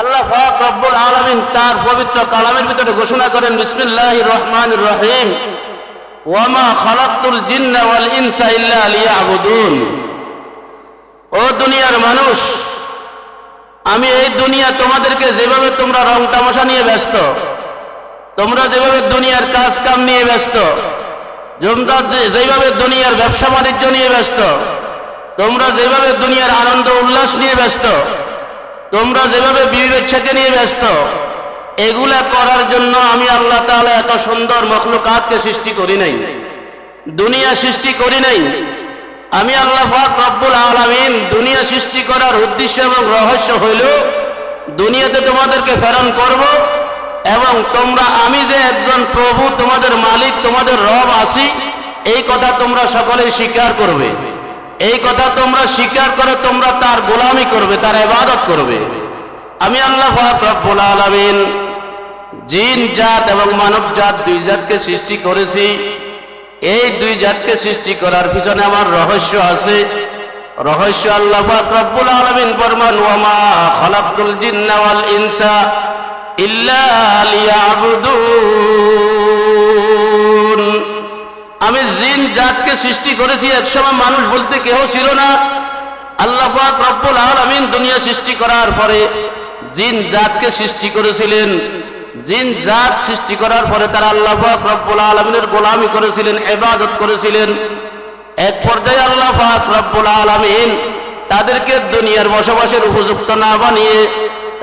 আল্লাহ পাক রব্বুল আলামিন তার পবিত্র কালামের ভিতরে ঘোষণা করেন, বিসমিল্লাহির রহমানির রহিম। ওয়ামা খালাকতুল জিন্না ওয়াল ইনসা ইল্লা লিয়াবুদুন। ও দুনিয়ার মানুষ, আমি এই দুনিয়া তোমাদেরকে যেভাবে তোমরা রং তামাশা নিয়ে ব্যস্ত, তোমরা যেভাবে দুনিয়ার কাজ কাম নিয়ে ব্যস্ত, তোমরা যেভাবে দুনিয়ার ব্যবসা বাণিজ্য নিয়ে ব্যস্ত, তোমরা যেভাবে দুনিয়ার আনন্দ উল্লাস নিয়ে ব্যস্ত তোমরা যেভাবে বিবেচ্ছাকে নিয়ে ব্যস্ত, এগুলা করার জন্য আমি আল্লাহ তাআলা এত সুন্দর মখলুকাতকে সৃষ্টি করি নাই। দুনিয়া সৃষ্টি করি নাই। আমি আল্লাহ রব্বুল আলামিন দুনিয়া সৃষ্টি করার উদ্দেশ্য এবং রহস্য হইল, দুনিয়াতে তোমাদেরকে প্রেরণ করব এবং তোমরা, আমি যে একজন প্রভু, তোমাদের মালিক, তোমাদের রব আছি, এই কথা তোমরা সকলেই স্বীকার করবে। এই কথা তোমরা স্বীকার করে তোমরা তার গোলামি করবে, তার ইবাদত করবে। আমি আল্লাহ রব্বুল আলামিন জিন, জাত এবং মানব জাত দুই জাতকে সৃষ্টি করেছি। এই দুই জাতকে সৃষ্টি করার পিছনে আমার রহস্য আছে। রহস্য আল্লাহ রব্বুল আলামিন ফরমান ওয়ামা খালাকতুল জিন্না ইনসা ইল্লা লিয়াবুদুন। আমি জিন জাতকে সৃষ্টি করেছি একসময় মানুষ বলতে কেউ ছিল না। আল্লাহ রব্বুল আলামিন দুনিয়া সৃষ্টি করার পরে জিন জাতকে সৃষ্টি করেছিলেন। জিন জাত সৃষ্টি করার পরে তারা আল্লাহ রব্বুল আলামিনের গোলামি করেছিলেন, ইবাদত করেছিলেন। এক পর্যায়ে আল্লাহ রব্বুল আলামিন তাদেরকে দুনিয়ার বসবাসের উপযুক্ত না বানিয়ে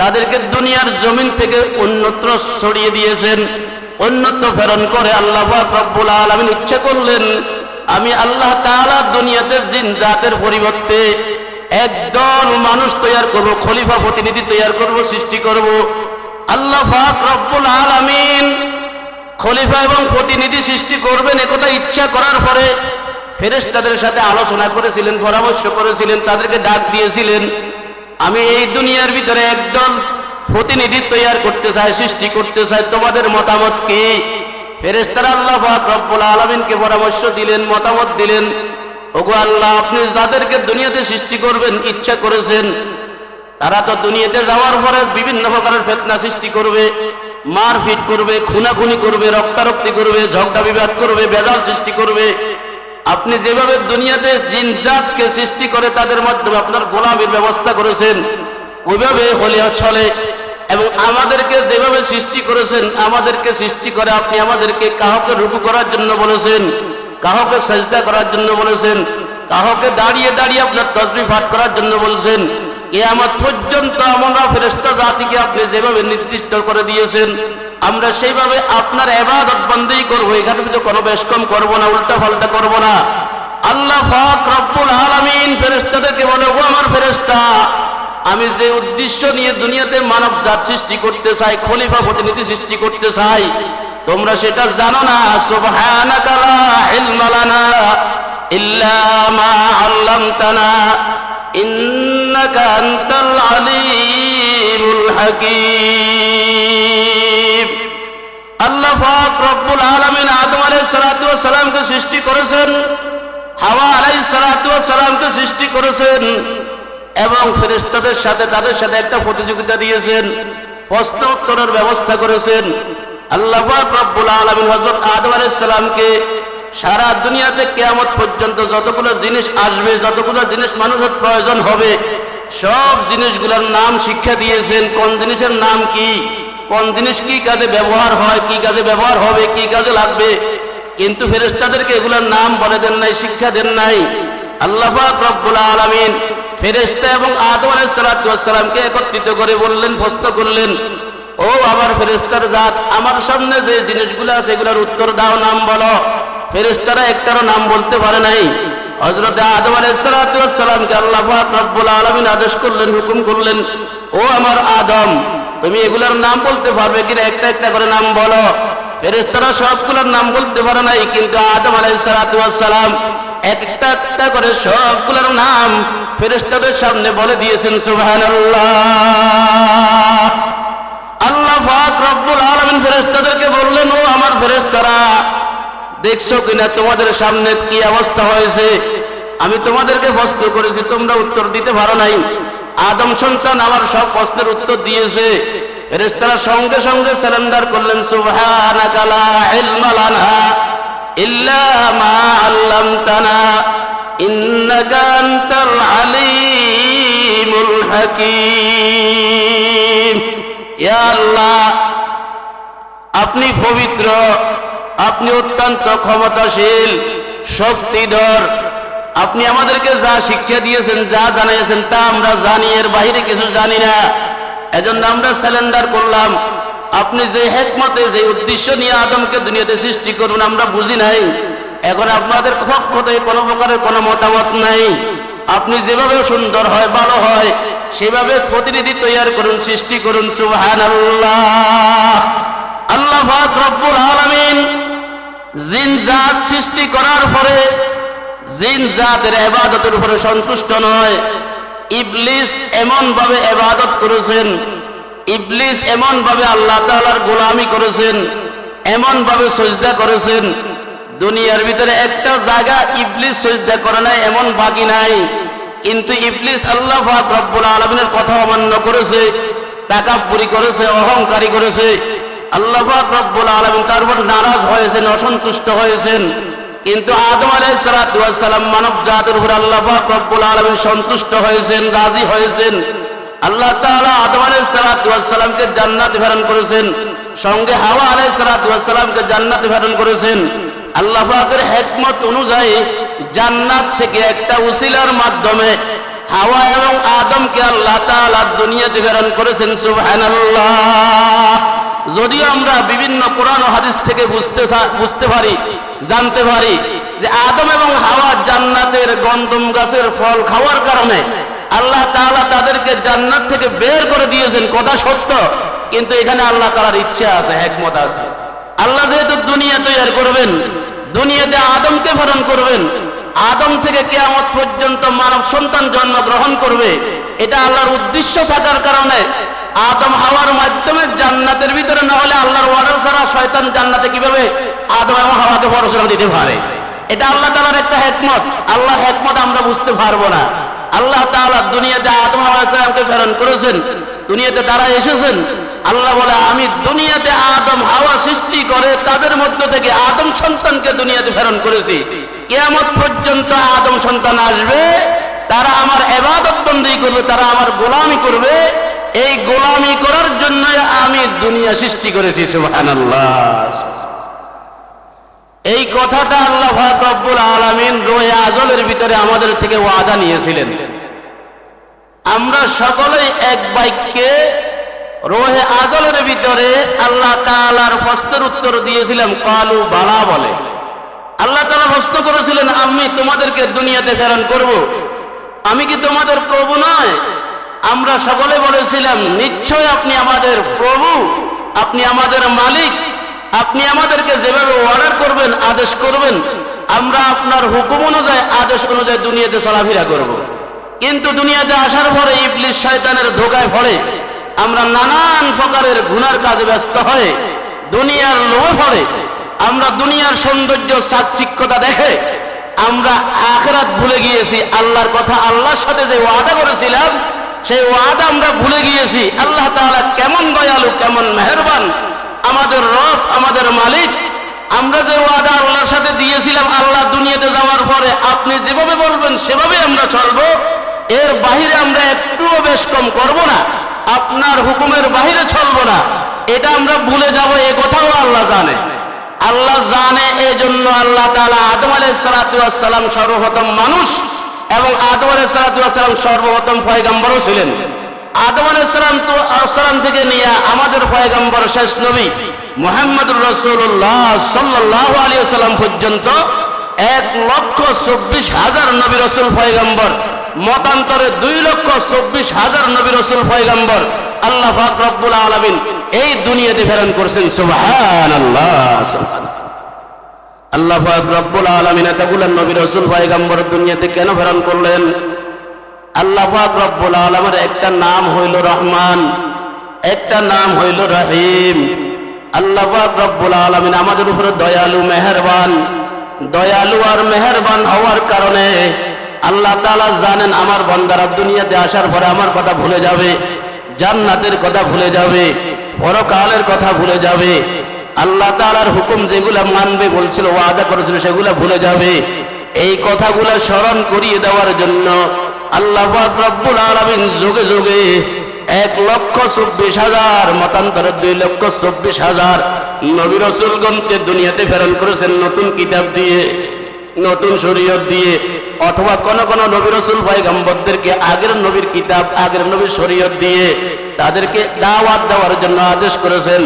তাদেরকে দুনিয়ার জমিন থেকে অন্যত্র ছড়িয়ে দিয়েছেন। অন্যত্র প্রেরণ করে আল্লাহ রব্বুল আলামিন ইচ্ছা করলেন, আমি আল্লাহ তাআলা দুনিয়াতে জিন জাতের পরিবর্তে একদল মানুষ তৈয়ার করব, খলিফা প্রতিনিধি তৈয়ার করব, সৃষ্টি করব। আল্লাহ পাক রব্বুল আলামিন খলিফা এবং প্রতিনিধি সৃষ্টি করবেন একথা ইচ্ছা করার পরে ফেরেশতাদের সাথে আলোচনা করেছিলেন, পরামর্শ করেছিলেন, তাদেরকে ডাক দিয়েছিলেন। আমি এই দুনিয়ার ভিতরে একদল প্রতিনিধি তৈয়ার করতে চায়, সৃষ্টি করতে চায়, তোমাদের মতামত কি? ফেরেশতারা আল্লাহ রব্বুল আলামিনকে পরামর্শ দিলেন, মতামত দিলেন, ওগো আল্লাহ, আপনি যাদেরকে দুনিয়াতে সৃষ্টি করবেন, ইচ্ছা করেছেন, তারা তো দুনিয়াতে যাওয়ার পরে বিভিন্ন প্রকারের ফেতনা সৃষ্টি করবে, মারপিট করবে, খুনাখুনি করবে, রক্তারক্তি করবে, ঝগড়া বিবাদ করবে বেজাল সৃষ্টি করবে। আপনি যেভাবে দুনিয়াতে জিন জাতকে সৃষ্টি করে, তাদের মাধ্যমে আপনার গোলামের ব্যবস্থা করেছেন, ওইভাবে হলে চলে। এবং আমাদেরকে যেভাবে সৃষ্টি করেছেন, আমাদেরকে সৃষ্টি করে আপনি আমাদেরকে কাহকে রুকু করার জন্য বলেছেন কাহকে সেজদা করার জন্য বলেছেন কাহকে দাঁড়িয়ে দাঁড়িয়ে আপনার তসবি পাঠ করার জন্য বলছেন, কেয়ামত পর্যন্ত আমরা ফেরেস্তা জাতিকে আপনি যেভাবে নির্দিষ্ট করে দিয়েছেন, আমরা সেইভাবে আপনার এবাদত বন্দেই করব, এখানে কিন্তু কোনো বেশ কম করব না উল্টা পাল্টা করব না। আল্লাহ ফাক রব্বুল আলামিন ফেরেস্তাদেরকে বলে, ও আমার ফেরেস্তা আমি যে উদ্দেশ্য নিয়ে দুনিয়াতে মানব জাত সৃষ্টি করতে চাই, খলিফা প্রতিনিধি সৃষ্টি করতে চাই, তোমরা সেটা জানো না। সালামকে সৃষ্টি করেছেন, হাওয়া আলাইহিস সালামকে সৃষ্টি করেছেন এবং ফেরেশতাদের সাথে তাদের সাথে একটা প্রতিযোগিতা দিয়েছেন, প্রশ্ন উত্তরের ব্যবস্থা করেছেন। আল্লাহ রব্বুল আলামিন হযরত আদম আলাইহিস সালামকে সারা দুনিয়াতে কেয়ামত পর্যন্ত যতগুলো জিনিস আসবে, যতগুলো জিনিস মানুষের প্রয়োজন হবে, সব জিনিসগুলোর নাম শিক্ষা দিয়েছেন। কোন জিনিসের নাম কি, কোন জিনিস কি কাজে ব্যবহার হয়, কি কাজে ব্যবহার হবে, কি কাজে লাগবে? কিন্তু ফেরেশতাদেরকে এগুলোর নাম বলে দেন নাই, শিক্ষা দেন নাই। আল্লাহ রব্বুল আলামিন ফেরেশতা এবং আদম ওয়াস একত্রিত করে বললেন, প্রশ্ন করলেন, ও আমার ফেরেশতার জাত, আমার সামনে যে জিনিসগুলো আছে এগুলোর উত্তর দাও, নাম বলো। ফেরেশতারা একটারও নাম বলতে পারে নাই। হযরত আদম আলাইহিস সালাতু ওয়াস সালামকে আল্লাহ রব্বুল আলামিন আদেশ করলেন, হুকুম করলেন, ও আমার আদম, তুমি এগুলার নাম বলতে পারবে কিনা? একটা একটা করে নাম বলো। ফেরেশতারা সবগুলোর নাম বলতে পারে নাই, কিন্তু আদম ওয়াস একটা একটা করে সবগুলোর নাম ফেরেশতাদের সামনে বলে দিয়েছেন, সুবহানাল্লাহ। আল্লাহ পাক রব্বুল আলামিন ফেরেশতাদেরকে বললেন, ও আমার ফেরেশতারা, দেখছ কিনা তোমাদের সামনে কি অবস্থা হয়েছে? আমি তোমাদেরকে প্রশ্ন করেছি, তোমরা উত্তর দিতে পারো নাই। আদম সন্তান আমার সব প্রশ্নের উত্তর দিয়েছে। ফেরেশতারা সঙ্গে সঙ্গে সারেন্ডার করলেন, সুবহানাকা লা ইল্লা মা আল্লামতানা। ইন্নাকা আনতাল আলিমুল হাকীম। ইয়া আল্লাহ, আপনি পবিত্র, আপনি অত্যন্ত ক্ষমতাশীল, শক্তিধর, আপনি আমাদেরকে যা শিক্ষা দিয়েছেন, যা জানিয়েছেন, তা আমরা জানি, এর বাইরে কিছু জানি না। এজন্য আমরা স্যালেন্ডার করলাম। আপনি যে হেকমতে, যে উদ্দেশ্য নিয়ে আদমকে দুনিয়াতে সৃষ্টি করুন আমরা বুঝি নাই। এখন আপনাদের পক্ষ থেকে কোনো প্রকারের কোনো মতামত নাই। আপনি যেভাবে সুন্দর হয়, ভালো হয়, সেভাবে প্রতিনিধি তৈরি করুন, সৃষ্টি করুন, সুবহানাল্লাহ। আল্লাহ পাক রব্বুল আলামিন জিন জাত সৃষ্টি করার পরে, জিন জাতের ইবাদতের উপরে সন্তুষ্ট নয়। ইবলিস এমন ভাবে ইবাদত করেছেন, ইবলিস এমন ভাবে আল্লাহ তাআলার গোলামি করেছেন এমন ভাবে সজদা করেছেন দুনিয়ার ভিতরে একটা জায়গা ইবলিস সজদা করে নাই, এমন বাকি নাই। কিন্তু ইবলিস আল্লাহ পাক রব্বুল আলামিনের কথা অমান্য করেছে টাকাপুরি করেছে, অহংকারী করেছে। আল্লাহ পাক রব্বুল আলামিন তার উপর নারাজ হয়েছেন, অসন্তুষ্ট হয়েছেন। কিন্তু আদম আলাইহিস সালাম মানব জাতির উপর আল্লাহ পাক রব্বুল আলামিন সন্তুষ্ট হয়েছেন, রাজি হয়েছেন। আল্লাহ তাআলা আদম আলাইহিস সালামকে জান্নাতে প্রেরণ করেছেন, সঙ্গে হাওয়া আলাইহিস সালামকে জান্নাতে প্রেরণ করেছেন। আল্লাহ হিকমত অনুযায়ী জান্নাত থেকে একটা উসিলার মাধ্যমে হাওয়া এবং আদমকে আল্লাহ তাআলা দুনিয়াতে প্রেরণ করেছেন, সুবহানাল্লাহ। যদিও আমরা বিভিন্ন কোরআন হাদিস থেকে বুঝতে বুঝতে পারি, জানতে পারি যে আদম এবং হাওয়া জান্নাতের গন্ধম গাছের ফল খাওয়ার কারণে আল্লাহ তাআলা তাদেরকে জান্নাত থেকে বের করে দিয়েছেন, কথা সত্য। কিন্তু এখানে আল্লাহ তাআলার ইচ্ছা আছে, হেকমত আছে। আল্লাহ যেহেতু দুনিয়া তৈরি করবেন দুনিয়াতে আদমকে প্রেরণ করবেন। আদম থেকে কেয়ামত পর্যন্ত মানব সন্তান জন্ম গ্রহণ করবে। এটা আল্লাহর উদ্দেশ্য থাকার কারণে আদম হাওয়ার মাধ্যমে জান্নাতের ভিতরে না হলে আল্লাহর ওয়ার্ডার ছাড়া শয়তান জান্নাতে কীভাবে আদম এবং হাওয়াকে পড়াশোনা দিতে পারে? এটা আল্লাহ তাআলার একটা হেকমত। আল্লাহর হেকমত আমরা বুঝতে পারব না। আল্লাহ তাআলা দুনিয়াতে আদম হাওয়াকে প্রেরণ করেছেন। দুনিয়াতে তারা এসেছেন। আল্লাহ বলে, আমি দুনিয়াতে আদম হাওয়া সৃষ্টি করে, তাদের মধ্য থেকে আদম সন্তানকে দুনিয়াতে প্রেরণ করেছি। কিয়ামত পর্যন্ত আদম সন্তান আসবে, তারা আমার এবাদত বন্দী করবে, তারা আমার গোলামি করবে। এই গোলামি করার জন্য আমি দুনিয়া সৃষ্টি করেছি এই কথাটা আল্লাহ পাক রব্বুল আলামিন রোহে আজলের ভিতরে আমাদের থেকে ওয়াদা নিয়েছিলেন। আমরা সকলেই এক বাক্যে রোহে আজলের ভিতরে আল্লাহ তাআলার প্রশ্নের উত্তর দিয়েছিলাম কালু বালা বলে। আল্লাহ তালা প্রশ্ন করেছিলেন, আমি তোমাদেরকে দুনিয়াতে প্রেরণ করব। আমি কি তোমাদের প্রভু নয়? আমরা সকলে বলেছিলাম নিশ্চয় আপনি আমাদের প্রভু, আপনি আমাদের মালিক, আপনি আমাদেরকে যেভাবে অর্ডার করবেন, আদেশ করবেন, আমরা আপনার হুকুম অনুযায়ী, আদেশ অনুযায়ী দুনিয়াতে চলাফেরা করব। কিন্তু দুনিয়াতে আসার পরে ইবলিশ শয়তানের ধোকায় পড়ে। আমরা নানান প্রকারের গুনার কাজে ব্যস্ত হয়ে দুনিয়ার লোভে পড়ে, আমরা দুনিয়ার সৌন্দর্য চাকচিক্যতা দেখে আমরা আখরাত ভুলে গিয়েছি। আল্লাহর কথা আল্লাহর সাথে যে ওয়াদা করেছিলাম, সেই ওয়াদা আমরা ভুলে গিয়েছি। আল্লাহ তাআলা কেমন দয়ালু, কেমন মেহেরবান। আমাদের রব, আমাদের মালিক। আমরা যে ওয়াদা আল্লাহর সাথে দিয়েছিলাম, আল্লাহ দুনিয়াতে যাওয়ার পরে আপনি যেভাবে বলবেন সেভাবে আমরা চলবো। এর বাহিরে আমরা একটুও বেশ কম করব না। আপনার হুকুমের বাহিরে চলবো না। এটা আমরা ভুলে যাব, এ কথাও আল্লাহ জানে। আল্লাহ জানে এই জন্য আল্লাহ তাআলা আদম সালাম সর্বপ্রথম মানুষ এবং আদম সালাম সর্বপ্রথম পয়গম্বরও ছিলেন। আদম সালাম তো সালাম থেকে নিয়ে আমাদের পয়গম্বর শেষ নবী মুহাম্মদুর রসুল্লাহ সাল্লাল্লাহু আলাইহি সাল্লাম পর্যন্ত এক লক্ষ চব্বিশ হাজার নবী রসুল পয়গম্বর মতান্তরে দুই লক্ষ চব্বিশ হাজার নবী রসুল পয়গম্বর। আল্লাহ পাক রব্বুল আলামিন এই দুনিয়াতে প্রেরণ করছেন, সুবহানাল্লাহ আল্লাহ পাক রব্বুল আলামিন এতগুলো নবী রসুল পয়গম্বর দুনিয়াতে কেন প্রেরণ করলেন? আল্লাহ পাক রব্বুল আলামের একটা নাম হইল রহমান, একটা নাম হইল রহিম। আল্লাহ রব্বুল আলামিন আমাদের উপরে দয়ালু, মেহেরবান। দয়ালু আর মেহেরবান হওয়ার কারণে আল্লাহ তাআলা জানেন আমার বন্দারা দুনিয়াতে আসার পরে আমার কথা ভুলে যাবে, জান্নাতের কথা ভুলে যাবে, পরকালের কথা ভুলে যাবে। আল্লাহ তাআলার হুকুম যেগুলা মানবে, বলছিল, ওয়াদা করেছিল, সেগুলা ভুলে যাবে। এই কথাগুলো স্মরণ করিয়ে দেওয়ার জন্য আল্লাহ রব্বুল আলামিন যুগে যুগে এক লক্ষ চব্বিশ হাজার মতান্তরে দুই লক্ষ চব্বিশ হাজার নবী রসুলগণকে দুনিয়াতে প্রেরণ করেছেন নতুন কিতাব দিয়ে। নতুন শরীয়ত দিয়ে, অথবা কোন কোন নবী রসুল পয়গম্বরদেরকে আগের নবীর কিতাব, আগের নবীর শরীয়ত দিয়ে তাদেরকে দাওয়াত দেওয়ার জন্য আদেশ করেছেন।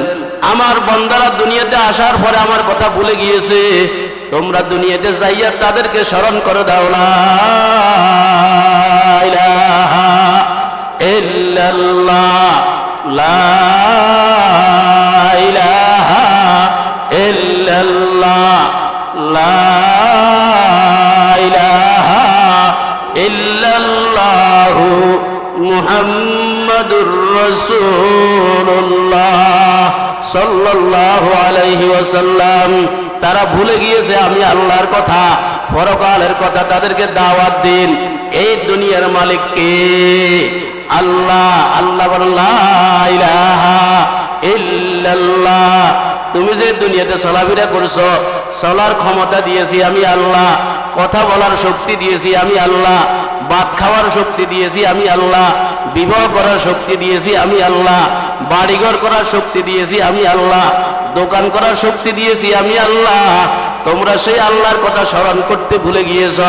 আমার বন্দারা দুনিয়াতে আসার পরে আমার কথা ভুলে গিয়েছে। তোমরা দুনিয়াতে যাইয়া তাদেরকে স্মরণ করে দাও ইল্লাল্লাহ। লা তারা ভুলে গিয়েছে আমি আল্লাহর কথা, পরকালের কথা, তাদেরকে দাওয়াত দিন। এই দুনিয়ার মালিক কে? আল্লাহ আল্লাহ ইল্লাল্লাহ। তুমি যে দুনিয়াতে চলাফেরা করছ, চলার ক্ষমতা দিয়েছি আমি আল্লাহ। কথা বলার শক্তি দিয়েছি আমি আল্লাহ। ভাত খাওয়ার শক্তি দিয়েছি আমি আল্লাহ। বিবাহ করার শক্তি দিয়েছি আমি আল্লাহ। বাড়িঘর করার শক্তি দিয়েছি আমি আল্লাহ। দোকান করার শক্তি দিয়েছি আমি আল্লাহ। তোমরা সেই আল্লাহর কথা স্মরণ করতে ভুলে গিয়েছ।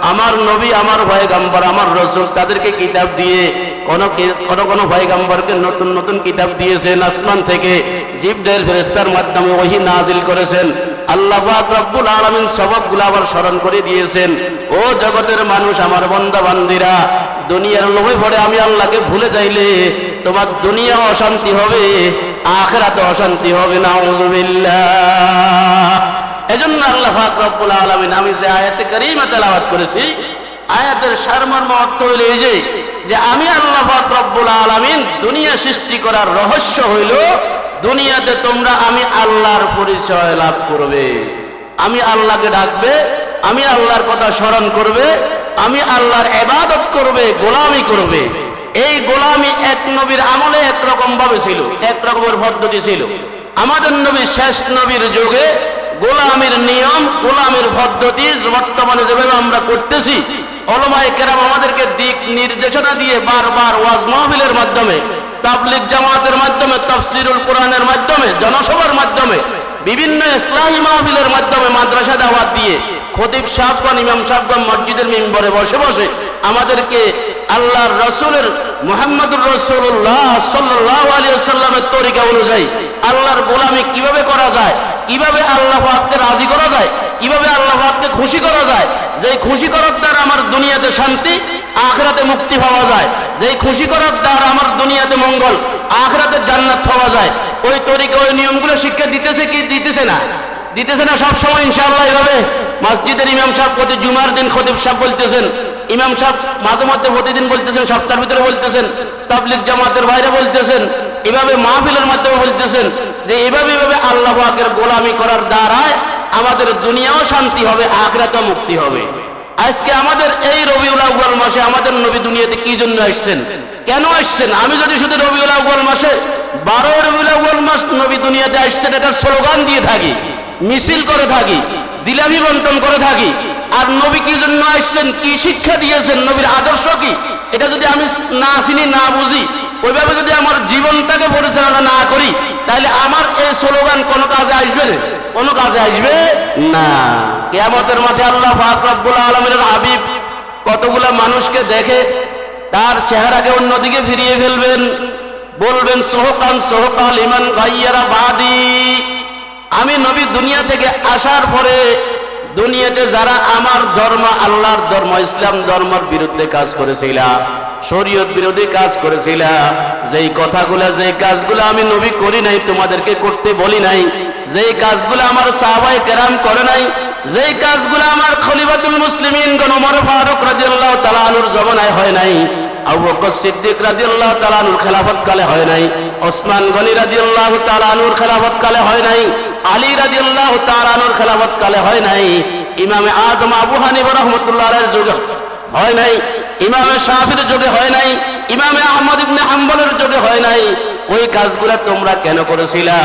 আমার নবী, আমার ভয়গাম্বর আমার রসুল তাদেরকে কিতাব দিয়ে কোন কোন কোন ভয়গাম্বরকে নতুন নতুন কিতাব দিয়েছেন আসমান থেকে। জিবদের ফেরেস্তার মাধ্যমে ওহি নাজিল করেছেন। আল্লাহ রব্বুল আলামিন সবকগুলো আবার স্মরণ করে দিয়েছেন। ও জগতের মানুষ, আমার বন্দা বান্দিরা দুনিয়ার লোভে পড়ে আমি আল্লাহকে ভুলে যাইলে তোমার দুনিয়া অশান্তি হবে, আখেরাতে অশান্তি হবে না এজন্য আল্লাহ রব্বুল আলামিন, আমি যে আয়াতে কারীমা তেলাওয়াত করেছি, আয়াতের সারমর্ম অর্থ হইল এই যে আমি আল্লাহ রব্বুল আলামিন দুনিয়া সৃষ্টি করার রহস্য হইল দুনিয়াতে তোমরা, আমি আল্লাহর পরিচয় লাভ করবে। আমি আল্লাহকে ডাকবে, আমি আল্লাহর কথা স্মরণ করবে, আমি আল্লাহর এবাদত করবে, গোলামি করবে। এই গোলামি এক নবীর আমলে একরকম ভাবে ছিল এক রকমের পদ্ধতি ছিল। আমাদের নবী শেষ নবীর যুগে গোলামির নিয়ম, গোলামির পদ্ধতি বর্তমানে যেভাবে আমরা করতেছি অলমায় কেরাম আমাদেরকে দিক নির্দেশনা দিয়ে বারবার ওয়াজ মাহবিলের মাধ্যমে তাবলিক জামাতের মাধ্যমে, তফসিরুল কোরআনের মাধ্যমে, জনসভার মাধ্যমে, বিভিন্ন ইসলামী মাহবিলের মাধ্যমে মাদ্রাসা দাওয়াত দিয়ে খতিব সাহগণ ইমাম সাহগণ মসজিদের মেম্বরে বসে বসে আমাদেরকে আল্লাহর রসুলের মোহাম্মদুর রসুল্লাহ সাল্লাহ আলী সাল্লামের তরিকা অনুযায়ী আল্লাহর গোলামি কীভাবে করা যায়, কীভাবে আল্লাহ পাককে রাজি করা যায়, কীভাবে আল্লাহ পাককে খুশি করা যায় যে খুশি করার দ্বারা আমার দুনিয়াতে শান্তি আখরাতে মুক্তি পাওয়া যায়। যে খুশি করার দ্বারা আমার দুনিয়াতে মঙ্গল, আখরাতে জান্নাত পাওয়া যায়। ওই তরিকা, ওই নিয়মগুলো শিক্ষা দিতেছে কি? দিতেছে না। দিতেছে না সব সময় ইনশাআল্লাহ এভাবে মসজিদের ইমাম সাহেব প্রতি জুমার দিন খতিব সাহেব বলতেছেন, ইমাম সাহেব মাঝে মধ্যে প্রতিদিন বলতেছেন, সপ্তাহের ভিতরে বলতেছেন তাবলিক জামাতের বাইরে বলতেছেন, এভাবে মাহফিলের মাধ্যমে বলতেছেন যে এভাবে এভাবে আল্লাহ পাকের গোলামি করার দ্বারায় আমাদের দুনিয়াও শান্তি হবে, আখরাতও মুক্তি হবে। আজকে আমাদের এই রবিউল আউ্বাল মাসে আমাদের নবী দুনিয়াতে কি জন্য আসছেন? কেন আসছেন? আমি যদি শুধু রবিউল আউ্বাল মাসে বারো রবিউল আউ্বাল মাস নবী দুনিয়াতে আসছেন, এটার স্লোগান দিয়ে থাকি, মিছিল করে থাকি, জিলাপি বন্টন করে থাকি, আর নবী কি জন্য আসছেন? কি শিক্ষা দিয়েছেন? নবীর আদর্শ কি? এটা যদি আমি না চিনি, না বুঝি ওইভাবে যদি আমার জীবনটাকে পরিচালনা না করি, তাহলে আমার এই স্লোগান কোনো কাজে আসবে কোনো কাজে আসবে না। কেয়ামতের মাঠে আল্লাহ পাক রব্বুল আলমের হাবিব কতগুলা মানুষকে দেখে তার চেহারাকে অন্যদিকে ফিরিয়ে ফেলবেন। বলবেন, সোহকান, সোহকাল ইমান গাইয়ারা বাদি। আমি নবী দুনিয়া থেকে আসার পরে দুনিয়াতে যারা আমার ধর্ম, আল্লাহর ধর্ম, ইসলাম ধর্মের বিরুদ্ধে কাজ করেছিল, শরীয়ত বিরোধী কাজ করেছিল, যেই কথাগুলো, যেই কাজগুলো আমি নবী করি নাই, তোমাদেরকে করতে বলি নাই, যেই কাজগুলো আমার সাহাবাই কেরাম করে নাই, যেই কাজগুলো আমার খলিফাতুল মুসলিমিন গণমর ফারুক রাদিয়াল্লাহু তাআলা আনুর জমানায় হয় নাই, আবু বকর সিদ্দিক রাদিয়াল্লাহু তাআলা আনুর খেলাফত কালে হয় নাই, ওসমান গনি রাদিয়াল্লাহু তাআলা আনুর খেলাফত কালে হয় নাই আলী রাদিয়াল্লাহু তাআলা আনুর খেলাফত কালে হয় নাই। ইমামে আদম আবু হানিফা রাহমাতুল্লাহ যুগে হয় নাই। ইমামে শাহির যুগে হয় নাই। ইমামে আহমদ ইবনে হাম্বলের যুগে হয় নাই। ওই কাজগুলো তোমরা কেন করেছিলা?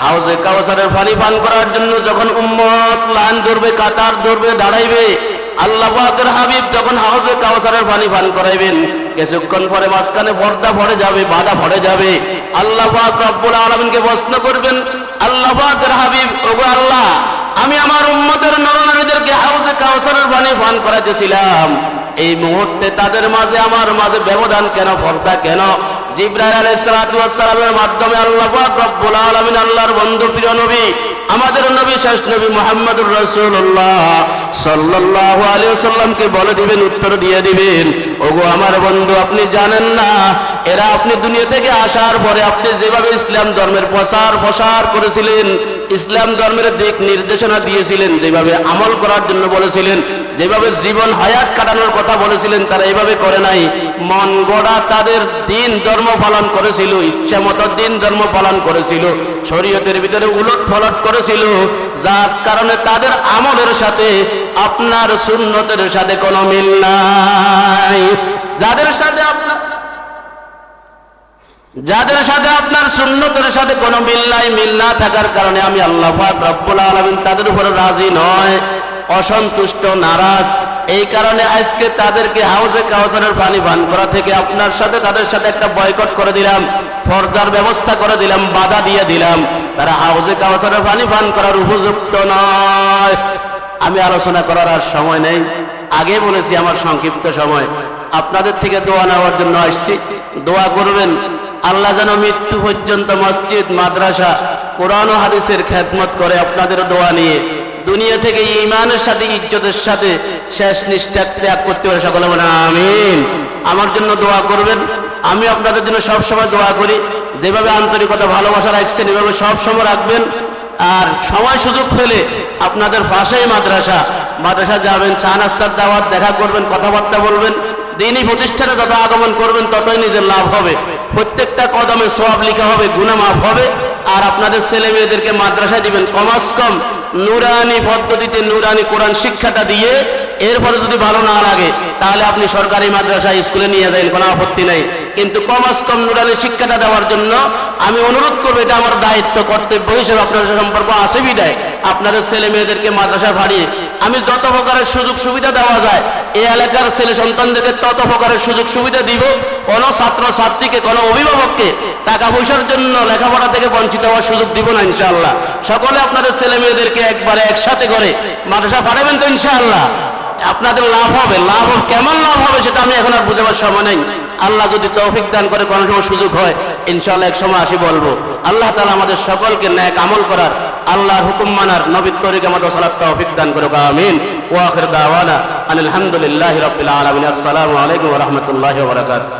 হাউজে কাউসারের পানি পান করার জন্য যখন উম্মত লাইন ধরবে, কাতার ধরবে, দাঁড়াইবে, আল্লাহ পাকের হাবিব যখন হাউজে কাউসারের পানি পান করাইবেন, কিছুক্ষণ পরে মাঝখানে পর্দা পড়ে যাবে, বাধা পড়ে যাবে। আল্লাহ পাক রব্বুল আলমিনকে প্রশ্ন করবেন আল্লাহ হাবিব, ওগো আল্লাহ, আমি আমার উম্মতের নরনারীদেরকে হাউজে কাউসারের পানি পান করাতেছিলাম এই মুহূর্তে তাদের মাঝে, আমার মাঝে ব্যবধান কেন, পর্দা কেন? জিব্রাইল ওয়াস মাধ্যমে আল্লাহ রব্বুল আলামিন আল্লাহর বন্ধু প্রিয় নবী, আমাদের নবী শেষ নবী মুহাম্মদুর রাসূলুল্লাহ সাল্লাল্লাহু আলাইহি ওয়াসাল্লামকে বলে দিবেন, উত্তর দিয়ে দিবেন। ওগো আমার বন্ধু, আপনি জানেন না এরা আপনি দুনিয়া থেকে আসার পরে আপনি যেভাবে ইসলাম ধর্মের প্রসার প্রসার করেছিলেন, ইসলাম ধর্মের দিক নির্দেশনা দিয়েছিলেন, যেভাবে আমল করার জন্য বলেছিলেন, যেভাবে জীবন হায়াত কাটানোর কথা বলেছিলেন, তারা এইভাবে করে নাই। মন গড়া তাদের দিন ধর্ম পালন করেছিল, ইচ্ছা মতো দিন ধর্ম পালন করেছিল, শরীয়তের ভিতরে উলট ফলট করেছিল, যার কারণে তাদের আমলের সাথে আপনার সুন্নতের সাথে কোনো মিল নাই। যাদের সাথে আপনার যাদের সাথে আপনার সুন্নতের সাথে কোনো মিল নাই, মিল না থাকার কারণে আমি আল্লাহ রব্বুল আলামিন তাদের উপরে রাজি নয়। অসন্তুষ্ট, নারাজ। এই কারণে আজকে তাদেরকে হাউজে কাউসারের পানি পান করা থেকে আপনার সাথে তাদের সাথে একটা বয়কট করে দিলাম ফর্দার ব্যবস্থা করে দিলাম, বাধা দিয়ে দিলাম। তারা হাউজে কাউসারের পানি পান করার উপযুক্ত নয়। আমি আলোচনা করার আর সময় নেই। আগে বলেছি আমার সংক্ষিপ্ত সময়। আপনাদের থেকে দোয়া নেওয়ার জন্য আসছি। দোয়া করবেন। আল্লাহ যেন মৃত্যু পর্যন্ত মসজিদ, মাদ্রাসা, কোরআন ও হাদিসের খ্যাতমত করে আপনাদের দোয়া নিয়ে দুনিয়া থেকে ইমানের সাথে, ইজ্জতের সাথে শেষ নিষ্ঠা ত্যাগ করতে পারে সকলে বলে আমিন। আমার জন্য দোয়া করবেন, আমি আপনাদের জন্য সব সময় দোয়া করি। যেভাবে আন্তরিকতা, ভালোবাসা রাখছেন, এভাবে সব সময় রাখবেন। আর সময় সুযোগ পেলে আপনাদের পাশেই মাদ্রাসা। মাদ্রাসা যাবেন, চা নাস্তার দাওয়াত, দেখা করবেন, কথাবার্তা বলবেন। দিনই প্রতিষ্ঠানে যত আগমন করবেন, ততই নিজের লাভ হবে। প্রত্যেকটা কদমে সব লিখা হবে গুণা মাফ হবে। আর আপনাদের ছেলে মেয়েদেরকে মাদ্রাসায় দিবেন। কমাস কম নুরানি পদ্ধতিতে নুরানি কোরআন শিক্ষাটা দিয়ে এরপরে যদি ভালো না লাগে, তাহলে আপনি সরকারি মাদ্রাসা স্কুলে নিয়ে যাবেন, কোনো আপত্তি নেই। কিন্তু কমাস কম নুরানি শিক্ষাটা দেওয়ার জন্য আমি অনুরোধ করব, এটা আমার দায়িত্ব, কর্তব্য হিসেবে আপনাদের সাথে সম্পর্ক আছে বিদায়। আপনাদের ছেলে মেয়েদেরকে মাদ্রাসায় ভাড়িয়ে আমি যত প্রকারের সুযোগ সুবিধা দেওয়া যায় এই এলাকার ছেলে সন্তানদেরকে তত প্রকারের সুযোগ সুবিধা দিব, কোনো ছাত্র ছাত্রীকে কোনো অভিভাবককে টাকা পয়সার জন্য লেখাপড়া থেকে বঞ্চিত হওয়ার সুযোগ দিব না, ইনশাআল্লাহ। সকলে আপনাদের ছেলে মেয়েদেরকে একবারে একসাথে করে মাদ্রাসা পাঠাবেন তো, ইনশাআল্লাহ। আপনাদের লাভ হবে, লাভ কেমন লাভ হবে সেটা আমি এখন আর বুঝাবার সময় নেই। আল্লাহ যদি তৌফিক দান করে, কোনো সুযোগ হয় ইনশাআল্লাহ এক সময় আসি বলব, আল্লাহ তালা আমাদের সকলকে ন্যাক আমল করার, আল্লাহর হুকুম মানার নবী তরিকে আমাদের সালাত, তৌফিক দান করুক, আমিন। ওয়াখির দাওয়ানা আলহামদুলিল্লাহি রাব্বিল আলামিন। আসসালামু আলাইকুম ওয়া বারাকাতুহু।